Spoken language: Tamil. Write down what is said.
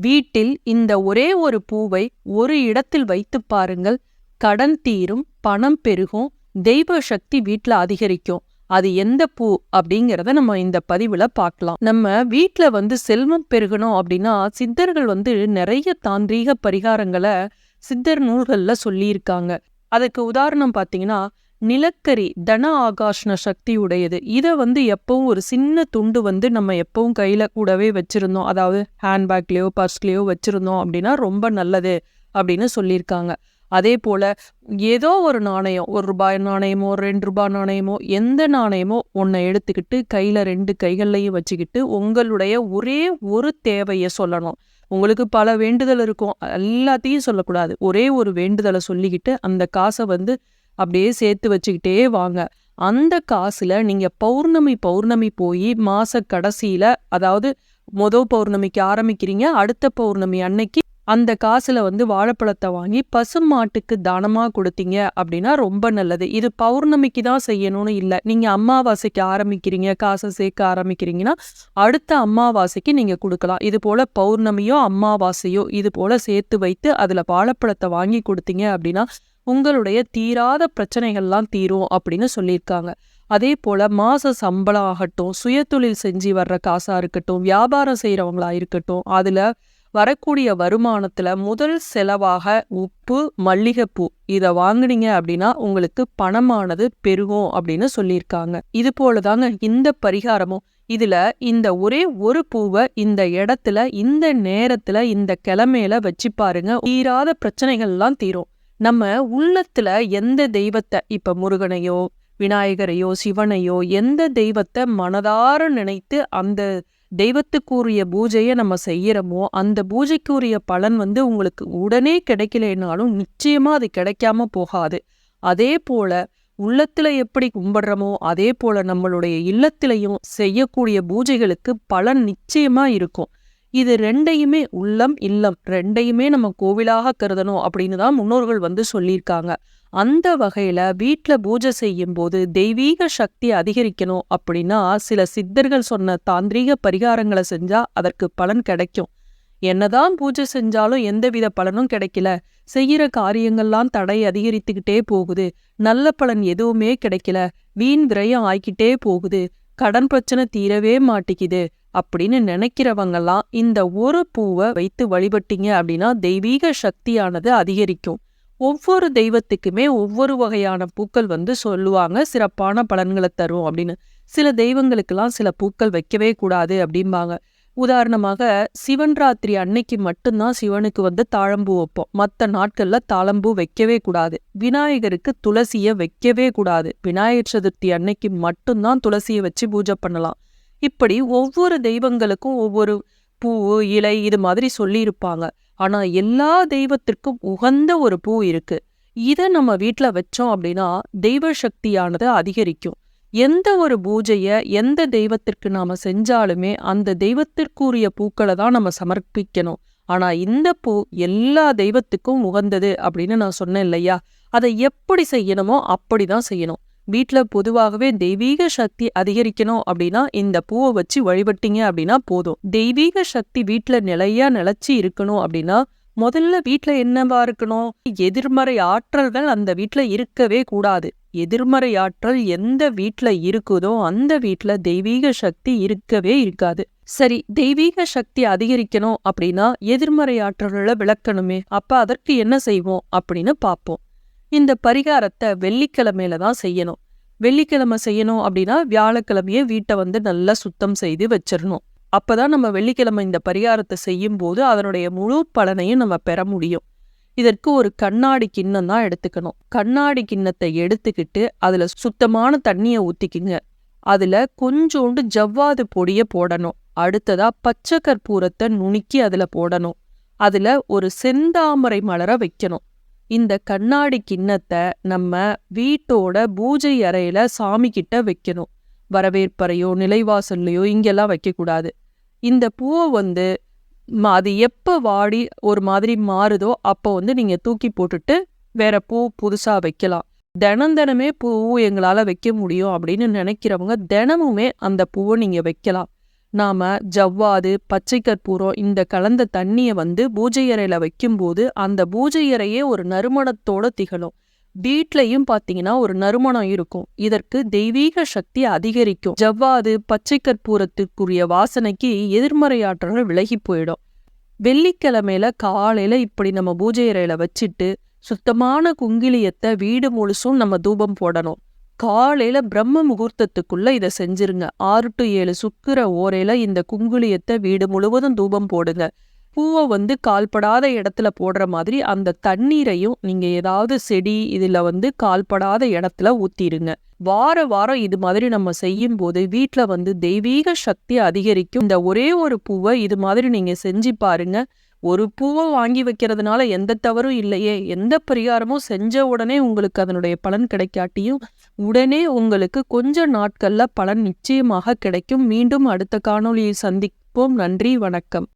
வீட்டில் இந்த ஒரே ஒரு பூவை ஒரு இடத்தில் வைத்து பாருங்கள். கடன் தீரும் பணம் பெருகும் தெய்வ சக்தி வீட்ல அதிகரிக்கும். அது எந்த பூ அப்படிங்கிறத நம்ம இந்த பதிவுல பார்க்கலாம். நம்ம வீட்ல வந்து செல்வம் பெருகணும் அப்படின்னா சித்தர்கள் வந்து நிறைய தாந்திரீக பரிகாரங்களை சித்தர் நூல்கள்ல சொல்லியிருக்காங்க. அதுக்கு உதாரணம் பார்த்தீங்கன்னா நிலக்கரி தன ஆகாஷ்ண சக்தி உடையது இதை வந்து எப்பவும் ஒரு சின்ன துண்டு வந்து நம்ம எப்பவும் கையில் கூடவே வச்சுருந்தோம். அதாவது ஹேண்ட்பேக்லேயோ பர்ஸ்லேயோ வச்சுருந்தோம் அப்படின்னா ரொம்ப நல்லது அப்படின்னு சொல்லியிருக்காங்க. அதே போல் ஏதோ ஒரு நாணயம் ஒரு ரூபாய் நாணயமோ ரெண்டு ரூபாய் நாணயமோ எந்த நாணயமோ ஒன்றை எடுத்துக்கிட்டு கையில் ரெண்டு கைகள்லையும் வச்சுக்கிட்டு உங்களுடைய ஒரே ஒரு தேவையை சொல்லணும். உங்களுக்கு பல வேண்டுதல் இருக்கும். எல்லாத்தையும் சொல்லக்கூடாது. ஒரே ஒரு வேண்டுதலை சொல்லிக்கிட்டு அந்த காசை வந்து அப்படியே சேர்த்து வச்சுக்கிட்டே வாங்க. அந்த காசுல நீங்க பௌர்ணமி பௌர்ணமி போய் மாத கடைசியில் அதாவது மொதல் பௌர்ணமிக்கு ஆரம்பிக்கிறீங்க அடுத்த பௌர்ணமி அன்னைக்கு அந்த காசில் வந்து வாழைப்பழத்தை வாங்கி பசுமாட்டுக்கு மாட்டுக்கு கொடுத்தீங்க அப்படின்னா ரொம்ப நல்லது. இது பௌர்ணமிக்கு தான் செய்யணும்னு இல்லை. நீங்கள் அம்மாவாசைக்கு ஆரம்பிக்கிறீங்க காசை சேர்க்க ஆரம்பிக்கிறீங்கன்னா அடுத்த அம்மாவாசைக்கு நீங்கள் கொடுக்கலாம். இது போல் பௌர்ணமியோ அம்மாவாசையோ இது போல் சேர்த்து வைத்து அதில் வாழைப்பழத்தை வாங்கி கொடுத்தீங்க அப்படின்னா உங்களுடைய தீராத பிரச்சனைகள்லாம் தீரும் அப்படின்னு சொல்லியிருக்காங்க. அதே போல மாத சம்பளம் ஆகட்டும் சுயதொழில் செஞ்சு வர்ற காசாக இருக்கட்டும் வியாபாரம் செய்யறவங்களா இருக்கட்டும் அதில் வரக்கூடிய வருமானத்துல முதல் செலவாக உப்பு மல்லிகைப்பூ. இதை வாங்குனீங்க அப்படின்னா உங்களுக்கு பணமானது பெருகும் அப்படின்னு சொல்லியிருக்காங்க. இது போலதாங்க இந்த பரிகாரமும். இதுல இந்த ஒரே ஒரு பூவை இந்த இடத்துல இந்த நேரத்துல இந்த கிழமையில வச்சு பாருங்க. தீராத பிரச்சனைகள்லாம் தீரும். நம்ம உள்ளத்துல எந்த தெய்வத்தை இப்ப முருகனையோ விநாயகரையோ சிவனையோ எந்த தெய்வத்தை மனதார நினைத்து அந்த தெய்வத்துக்குரிய பூஜையை நம்ம செய்யறோமோ அந்த பூஜைக்குரிய பலன் வந்து உங்களுக்கு உடனே கிடைக்கலைனாலும் நிச்சயமா அது கிடைக்காம போகாது. அதே போல உள்ளத்துல எப்படி கும்பிடுறோமோ அதே போல நம்மளுடைய இல்லத்திலையும் செய்யக்கூடிய பூஜைகளுக்கு பலன் நிச்சயமா இருக்கும். இது ரெண்டையுமே உள்ளம் இல்லம் ரெண்டையுமே நம்ம கோவிலாக கருதணும் அப்படின்னு தான் முன்னோர்கள் வந்து சொல்லியிருக்காங்க. அந்த வகையில வீட்ல பூஜை செய்யும் போது தெய்வீக சக்தி அதிகரிக்கணும் அப்படின்னா சில சித்தர்கள் சொன்ன தாந்திரீக பரிகாரங்களை செஞ்சா அதற்கு பலன் கிடைக்கும். என்னதான் பூஜை செஞ்சாலும் எந்தவித பலனும் கிடைக்கல. செய்யற காரியங்கள்லாம் தடை அதிகரித்துக்கிட்டே போகுது. நல்ல பலன் எதுவுமே கிடைக்கல. வீண் விரயம் ஆய்க்கிட்டே போகுது. கடன் பிரச்சனை தீரவே மாட்டிக்குது அப்படின்னு நினைக்கிறவங்கெல்லாம் இந்த ஒரு பூவை வைத்து வழிபட்டீங்க அப்படின்னா தெய்வீக சக்தியானது அதிகரிக்கும். ஒவ்வொரு தெய்வத்துக்குமே ஒவ்வொரு வகையான பூக்கள் வந்து சொல்லுவாங்க. சிறப்பான பலன்களை தரும் அப்படின்னு. சில தெய்வங்களுக்கெல்லாம் சில பூக்கள் வைக்கவே கூடாது அப்படிம்பாங்க. உதாரணமாக சிவன் ராத்திரி அன்னைக்கு மட்டும்தான் சிவனுக்கு வந்து தாழம்பூ வைப்போம். மற்ற நாட்கள்ல தாழம்பூ வைக்கவே கூடாது. விநாயகருக்கு துளசிய வைக்கவே கூடாது. விநாயகர் சதுர்த்தி அன்னைக்கு மட்டும்தான் துளசியை வச்சு பூஜை பண்ணலாம். இப்படி ஒவ்வொரு தெய்வங்களுக்கும் ஒவ்வொரு பூ இலை இது மாதிரி சொல்லியிருப்பாங்க. ஆனா எல்லா தெய்வத்திற்கும் உகந்த ஒரு பூ இருக்கு. இதை நம்ம வீட்ல வச்சோம் அப்படின்னா தெய்வ சக்தியானது அதிகரிக்கும். எந்த ஒரு பூஜைய எந்த தெய்வத்திற்கு நாம செஞ்சாலுமே அந்த தெய்வத்திற்குரிய பூக்களை தான் நம்ம சமர்ப்பிக்கணும். ஆனா இந்த பூ எல்லா தெய்வத்துக்கும் உகந்தது அப்படின்னு நான் சொன்னேன் இல்லையா? அதை எப்படி செய்யணுமோ அப்படிதான் செய்யணும். வீட்டில் பொதுவாகவே தெய்வீக சக்தி அதிகரிக்கணும் அப்படின்னா இந்த பூவை வச்சு வழிபட்டீங்க அப்படின்னா போதும். தெய்வீக சக்தி வீட்ல நிலையா நிலைச்சு இருக்கணும் அப்படின்னா முதல்ல வீட்டில் என்னவா இருக்கணும்? எதிர்மறை ஆற்றல்கள் அந்த வீட்ல இருக்கவே கூடாது. எதிர்மறை ஆற்றல் எந்த வீட்ல இருக்குதோ அந்த வீட்டில் தெய்வீக சக்தி இருக்கவே இருக்காது. சரி தெய்வீக சக்தி அதிகரிக்கணும் அப்படின்னா எதிர்மறை ஆற்றல்களை விளக்கணுமே. அப்ப அதற்கு என்ன செய்வோம் அப்படின்னு பார்ப்போம். இந்த பரிகாரத்தை வெள்ளிக்கிழமையில தான் செய்யணும். வெள்ளிக்கிழமை செய்யணும் அப்படின்னா வியாழக்கிழமையே வீட்டை வந்து நல்லா சுத்தம் செய்து வச்சிடணும். அப்போதான் நம்ம வெள்ளிக்கிழமை இந்த பரிகாரத்தை செய்யும் போது அதனுடைய முழு பலனையும் நம்ம பெற முடியும். இதற்கு ஒரு கண்ணாடி கிண்ணம் தான் எடுத்துக்கணும். கண்ணாடி கிண்ணத்தை எடுத்துக்கிட்டு அதுல சுத்தமான தண்ணியை ஊத்திக்குங்க. அதுல கொஞ்சோண்டு ஜவ்வாது பொடிய போடணும். அடுத்ததா பச்சை கற்பூரத்தை நுணுக்கி அதுல போடணும். அதுல ஒரு செந்தாமரை மலர வைக்கணும். இந்த கண்ணாடி கிண்ணத்தை நம்ம வீட்டோட பூஜை அறையில சாமி கிட்ட வைக்கணும். வரவேற்பறையோ நிலைவாசல்லையோ இங்கெல்லாம் வைக்கக்கூடாது. இந்த பூவை வந்து அது எப்போ வாடி ஒரு மாதிரி மாறுதோ அப்போ வந்து நீங்க தூக்கி போட்டுட்டு வேற பூ புதுசா வைக்கலாம். தினம் தினமே பூ எங்களால வைக்க முடியும் அப்படின்னு நினைக்கிறவங்க தினமுமே அந்த பூவை நீங்க வைக்கலாம். நாம ஜவ்வாது பச்சை கற்பூரம் இந்த கலந்த தண்ணியை வந்து பூஜை அறையில் வைக்கும்போது அந்த பூஜை அறையே ஒரு நறுமணத்தோட திகழும். வீட்லயும் பாத்தீங்கன்னா ஒரு நறுமணம் இருக்கும். இதற்கு தெய்வீக சக்தி அதிகரிக்கும். ஜவ்வாது பச்சை கற்பூரத்துக்குரிய வாசனைக்கு எதிர்மறை ஆற்றல்கள் விலகி போயிடும். வெள்ளிக்கிழமையில காலையில இப்படி நம்ம பூஜை அறையில வச்சுட்டு சுத்தமான குங்கிலியத்தை வீடு முழுசும் நம்ம தூபம் போடணும். காலையில பிரம்ம முகூர்த்தத்துக்குள்ள இதை செஞ்சிருங்க. ஆறு டு ஏழு சுக்கிர ஓரையில இந்த குங்குளியத்தை வீடு முழுவதும் தூபம் போடுங்க. பூவை வந்து கால்படாத இடத்துல போடுற மாதிரி அந்த தண்ணீரையும் நீங்க ஏதாவது செடி இதுல வந்து கால்படாத இடத்துல ஊத்திருங்க. வார வாரம் இது மாதிரி நம்ம செய்யும் போது வீட்ல வந்து தெய்வீக சக்தி அதிகரிக்கும். இந்த ஒரே ஒரு பூவை இது மாதிரி நீங்க செஞ்சு பாருங்க. ஒரு பூவை வாங்கி வைக்கிறதுனால எந்த தவறும் இல்லையே. எந்த பரிகாரமும் செஞ்ச உடனே உங்களுக்கு அதனுடைய பலன் கிடைக்காட்டியும் உடனே உங்களுக்கு கொஞ்ச நாட்கள்ல பலன் நிச்சயமாக கிடைக்கும். மீண்டும் அடுத்த காணொளியை சந்திப்போம். நன்றி வணக்கம்.